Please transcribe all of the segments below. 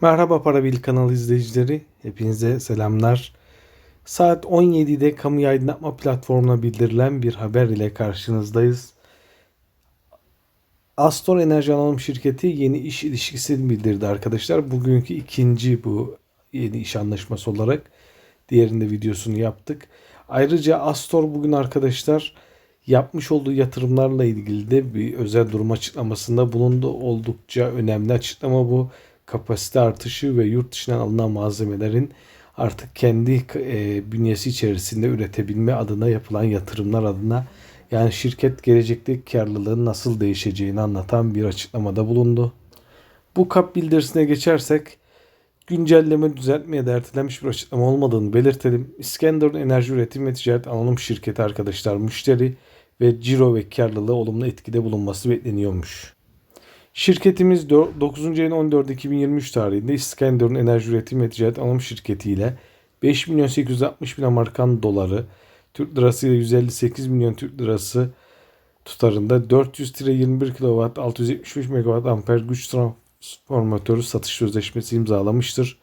Merhaba Parabil kanalı izleyicileri. Hepinize selamlar. Saat 17'de kamu aydınlatma platformuna bildirilen bir haber ile karşınızdayız. Astor Enerji Anonim Şirketi yeni iş ilişkisini bildirdi arkadaşlar. Bugünkü ikinci bu yeni iş anlaşması olarak diğerinde videosunu yaptık. Ayrıca Astor bugün arkadaşlar yapmış olduğu yatırımlarla ilgili de bir özel durum açıklamasında bulundu. Oldukça önemli açıklama bu. Kapasite artışı ve yurt dışından alınan malzemelerin artık kendi e, bünyesi içerisinde üretebilme adına yapılan yatırımlar adına yani şirket gelecekteki karlılığın nasıl değişeceğini anlatan bir açıklamada bulundu. Bu kap bildirisine geçersek güncelleme düzeltmeye de ertelenmiş bir açıklama olmadığını belirtelim. İskenderun Enerji Üretim ve Ticaret Anonim Şirketi arkadaşlar müşteri ve ciro ve karlılığı olumlu etkide bulunması bekleniyormuş. Şirketimiz 9. ayın 14 2023 tarihinde İskenderun Enerji Üretim ve Ticaret Anonim Şirketi ile 5 milyon 860 bin Amerikan doları Türk lirası ile 158 milyon Türk lirası tutarında 400 tire 21 kW 675 MW amper güç transformatörü satış sözleşmesi imzalamıştır.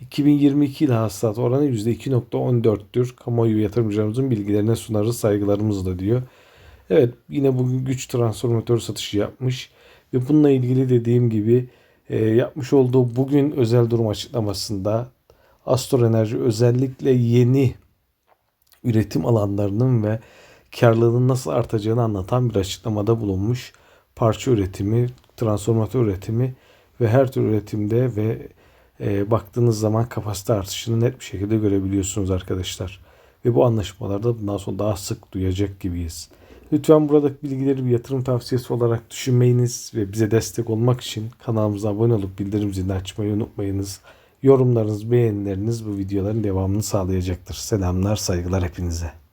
2022 yılı hasılat oranı %2.14'tür. Kamuoyu yatırımcılarımızın bilgilerine sunarız saygılarımızla diyor. Evet yine bugün güç transformatörü satışı yapmış. Ve bununla ilgili dediğim gibi e, yapmış olduğu bugün özel durum açıklamasında Astor Enerji özellikle yeni üretim alanlarının ve karlılığının nasıl artacağını anlatan bir açıklamada bulunmuş. Parça üretimi, transformatör üretimi ve her tür üretimde ve e, baktığınız zaman kapasite artışını net bir şekilde görebiliyorsunuz arkadaşlar. Ve bu anlaşmalarda bundan sonra daha sık duyacak gibiyiz. Lütfen buradaki bilgileri bir yatırım tavsiyesi olarak düşünmeyiniz ve bize destek olmak için kanalımıza abone olup bildirim zilini açmayı unutmayınız. Yorumlarınız, beğenileriniz bu videoların devamını sağlayacaktır. Selamlar, saygılar hepinize.